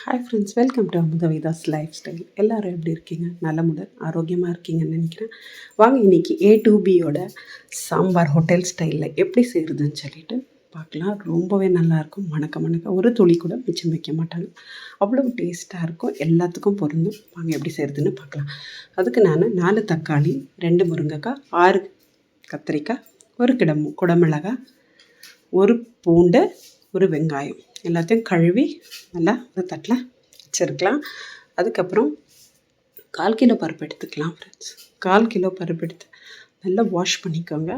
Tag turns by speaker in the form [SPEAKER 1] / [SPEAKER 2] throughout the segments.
[SPEAKER 1] Hi friends welcome to Amuthavidhas lifestyle எல்லோரும் எப்படி இருக்கீங்க? நல்ல முதல் ஆரோக்கியமாக இருக்கீங்கன்னு நினைக்கிறேன். வாங்க இன்றைக்கி ஏ டு பியோட சாம்பார் ஹோட்டல் ஸ்டைலில் எப்படி செய்கிறதுன்னு சொல்லிட்டு பார்க்கலாம். ரொம்பவே நல்லாயிருக்கும் மணக்க மணக்க ஒரு துளி கூட மிச்சம் வைக்க மாட்டாங்க. அவ்வளோ டேஸ்ட்டாக இருக்கும். எல்லாத்துக்கும் பொருந்தும். வாங்க எப்படி செய்கிறதுன்னு பார்க்கலாம். அதுக்கு நான் நாலு தக்காளி ரெண்டு முருங்கைக்காய் ஆறு கத்திரிக்காய் ஒரு கிடம் குடமிளகாய் ஒரு பூண்டு ஒரு வெங்காயம். எல்லாத்தையும் கழுவி நல்லா ஒரு தட்டில் வச்சுருக்கலாம். அதுக்கப்புறம் கால் கிலோ பருப்பு எடுத்துக்கலாம் ஃப்ரெண்ட்ஸ் கால் கிலோ பருப்பு எடுத்து நல்லா வாஷ் பண்ணிக்கோங்க.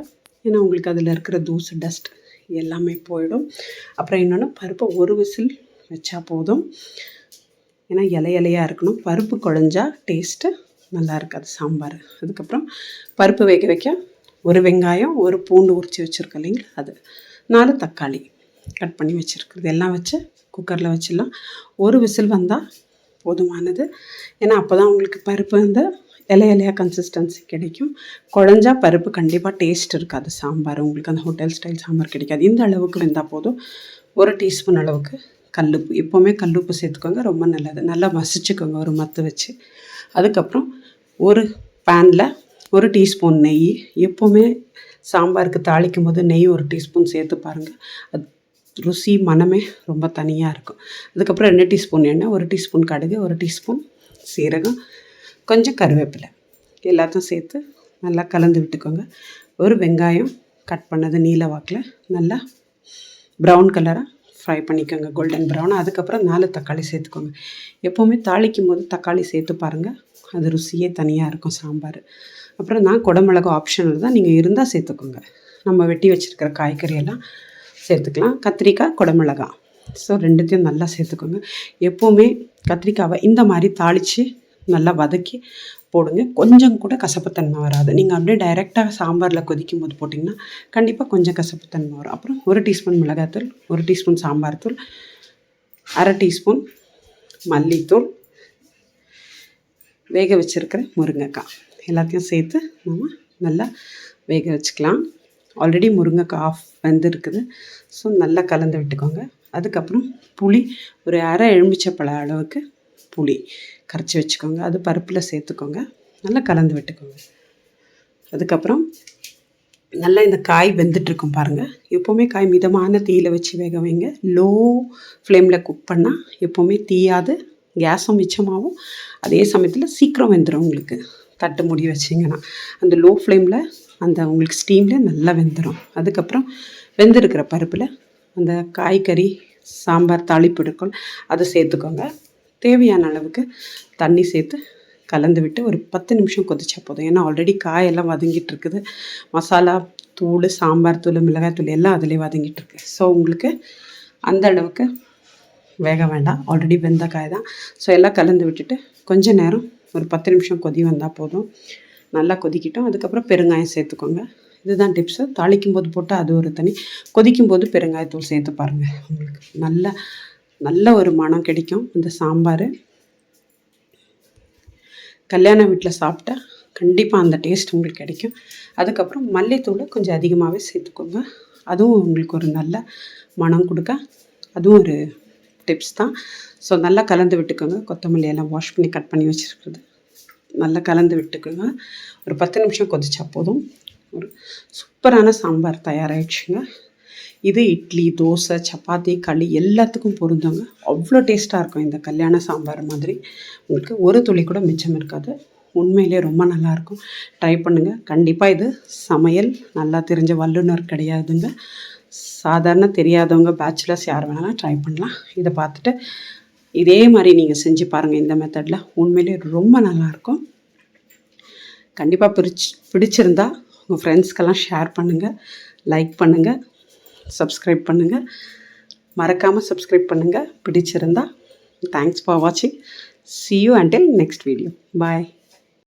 [SPEAKER 1] ஏன்னா உங்களுக்கு அதில் இருக்கிற தூசு டஸ்ட் எல்லாமே போயிடும். அப்புறம் என்னென்னா பருப்பை ஒரு விசில் வச்சா போதும். ஏன்னா இலை இலையாக இருக்கணும். பருப்பு குழஞ்சா டேஸ்ட்டு நல்லா இருக்காது சாம்பார். அதுக்கப்புறம் பருப்பு வேக வைக்க ஒரு வெங்காயம் ஒரு பூண்டு உரித்து வச்சுருக்கோம் இல்லைங்களா அது. நாலு தக்காளி. கட் பண்ணி வச்சுருக்குறது. எல்லாம் வச்சு குக்கரில் வச்சிடலாம். ஒரு விசில் வந்தால் போதுமானது. ஏன்னா அப்போ தான் உங்களுக்கு பருப்பு வந்து இலை இலையாக கன்சிஸ்டன்சி கிடைக்கும். குழஞ்சா பருப்பு கண்டிப்பாக டேஸ்ட் இருக்காது. சாம்பார் உங்களுக்கு அந்த ஹோட்டல் ஸ்டைல் சாம்பார் கிடைக்காது. இந்த அளவுக்கு வெந்தால் போதும். ஒரு டீஸ்பூன் அளவுக்கு கல்லுப்பு. எப்போவுமே கல்லுப்பு சேர்த்துக்கோங்க. ரொம்ப நல்லது. நல்லா மசிச்சுக்கோங்க ஒரு மத்து வச்சு. அதுக்கப்புறம் ஒரு பேனில் ஒரு டீஸ்பூன் நெய். எப்போவுமே சாம்பாருக்கு தாளிக்கும் போது நெய் ஒரு டீஸ்பூன் சேர்த்து பாருங்கள் அது ருசி மனமே ரொம்ப தனியாக இருக்கும். அதுக்கப்புறம் ரெண்டு டீஸ்பூன் எண்ணெய் ஒரு டீஸ்பூன் கடுகு ஒரு டீஸ்பூன் சீரகம் கொஞ்சம் கருவேப்பிலை. எல்லாத்தையும் சேர்த்து நல்லா கலந்து விட்டுக்கோங்க. ஒரு வெங்காயம் கட் பண்ணது நீல வாக்கில். நல்லா ப்ரௌன் கலராக ஃப்ரை பண்ணிக்கோங்க. கோல்டன் ப்ரௌன் அதுக்கப்புறம் நாலு தக்காளி சேர்த்துக்கோங்க. எப்போவுமே தாளிக்கும் போது தக்காளி சேர்த்து பாருங்கள் அது ருசியே தனியாக இருக்கும் சாம்பார். அப்புறம் நான் குடமிளகு ஆப்ஷனில் தான். நீங்கள் இருந்தால் சேர்த்துக்கோங்க. நம்ம வெட்டி வச்சுருக்கிற காய்கறியெல்லாம் சேர்த்துக்கலாம். கத்திரிக்காய் குடமிளகாய் ஸோ ரெண்டுத்தையும் நல்லா சேர்த்துக்கோங்க. எப்போவுமே கத்திரிக்காவை இந்த மாதிரி தாளித்து நல்லா வதக்கி போடுங்க. கொஞ்சம் கூட கசப்புத்தன்மை வராது. நீங்கள் அப்படியே டைரெக்டாக சாம்பாரில் கொதிக்கும் போது போட்டிங்கன்னா கண்டிப்பாக கொஞ்சம் கசப்புத்தன்மை வரும். அப்புறம் ஒரு டீஸ்பூன் மிளகாத்தூள் ஒரு டீஸ்பூன் சாம்பார் தூள் அரை டீஸ்பூன் மல்லித்தூள் வேக வச்சுருக்கிற முருங்கைக்காய். எல்லாத்தையும் சேர்த்து நம்ம நல்லா வேக வச்சுக்கலாம். ஆல்ரெடி முருங்கைக்காய் ஆஃப் வெந்திருக்குது. ஸோ நல்லா கலந்து விட்டுக்கோங்க. அதுக்கப்புறம் புளி ஒரு அரை எலுமிச்சப்பழ அளவுக்கு புளி கரைச்சி வச்சுக்கோங்க. அது பருப்பில் சேர்த்துக்கோங்க. நல்லா கலந்து விட்டுக்கோங்க. அதுக்கப்புறம் நல்லா இந்த காய் வெந்துட்டுருக்கும் பாருங்கள் எப்போவுமே காய் மிதமான தீயில் வச்சு வேக வைங்க. லோ ஃப்ளேமில் குக் பண்ணால் எப்போவுமே தீயாது கேஸும் மிச்சமாகவும் அதே சமயத்தில் சீக்கிரம் வெந்துடும் உங்களுக்கு. தட்டு முடி வச்சிங்கன்னா. அந்த லோ ஃப்ளேமில் அந்த உங்களுக்கு ஸ்டீமில் நல்லா வெந்துடும் அதுக்கப்புறம் வெந்திருக்கிற பருப்பில் அந்த காய்கறி சாம்பார் தாளிப்பு இருக்கும். அதை சேர்த்துக்கோங்க. தேவையான அளவுக்கு தண்ணி சேர்த்து கலந்து விட்டு ஒரு பத்து நிமிஷம் கொதிச்சா போதும். ஏன்னா ஆல்ரெடி காயெல்லாம் வதங்கிட்டு இருக்குது. மசாலா தூள் சாம்பார் தூள் மிளகாய் தூள் எல்லாம் அதிலே வதங்கிட்டு இருக்கு. ஸோ உங்களுக்கு அந்த அளவுக்கு வேக வேண்டாம். ஆல்ரெடி வெந்த காய் தான். ஸோ எல்லாம் கலந்து விட்டுட்டு கொஞ்சம் நேரம் ஒரு பத்து நிமிஷம் கொதி வந்தால் போதும். நல்லா கொதிக்கிட்டோம். அதுக்கப்புறம் பெருங்காயம் சேர்த்துக்கோங்க. இதுதான் டிப்ஸு தாளிக்கும் போது போட்டால் அது ஒரு தனி கொதிக்கும் போது பெருங்காயத்தூள் சேர்த்து பாருங்கள் உங்களுக்கு நல்ல நல்ல ஒரு மனம் கிடைக்கும் இந்த சாம்பார். கல்யாண வீட்டில் சாப்பிட்டா கண்டிப்பாக அந்த டேஸ்ட் உங்களுக்கு கிடைக்கும். அதுக்கப்புறம் மல்லித்தூளை கொஞ்சம் அதிகமாகவே சேர்த்துக்கோங்க. அதுவும் உங்களுக்கு ஒரு நல்ல மனம் கொடுக்க அதுவும் ஒரு டிப்ஸ் தான். ஸோ நல்லா கலந்து விட்டுக்கோங்க. கொத்தமல்லி எல்லாம் வாஷ் பண்ணி கட் பண்ணி வச்சுருக்குறது. நல்லா கலந்து விட்டுக்குங்க. ஒரு பத்து நிமிஷம் கொதிச்சா போதும். ஒரு சூப்பரான சாம்பார் தயாராகிடுச்சுங்க இது இட்லி தோசை சப்பாத்தி களி எல்லாத்துக்கும் பொருந்தவங்க அவ்வளோ டேஸ்ட்டாக இருக்கும் இந்த கல்யாண சாம்பார் மாதிரி. உங்களுக்கு ஒரு துளி கூட மிச்சம் இருக்காது. உண்மையிலே ரொம்ப நல்லாயிருக்கும் ட்ரை பண்ணுங்கள் கண்டிப்பாக இது சமையல். நல்லா தெரிஞ்ச வல்லுநர் கிடையாதுங்க. சாதாரண தெரியாதவங்க பேச்சுலர்ஸ் யார் வேணாலும் ட்ரை பண்ணலாம். இதை பார்த்துட்டு இதே மாதிரி நீங்கள் செஞ்சு பாருங்கள் இந்த மெத்தடில் உண்மையிலே ரொம்ப நல்லாயிருக்கும். கண்டிப்பாக பிடிச்சி பிடிச்சிருந்தா உங்கள் ஃப்ரெண்ட்ஸ்க்கெல்லாம் ஷேர் பண்ணுங்கள் லைக் பண்ணுங்கள் சப்ஸ்கிரைப் பண்ணுங்கள் மறக்காமல் சப்ஸ்கிரைப் பண்ணுங்கள் பிடிச்சிருந்தா தேங்க்ஸ் ஃபார் வாட்சிங் see you until next video bye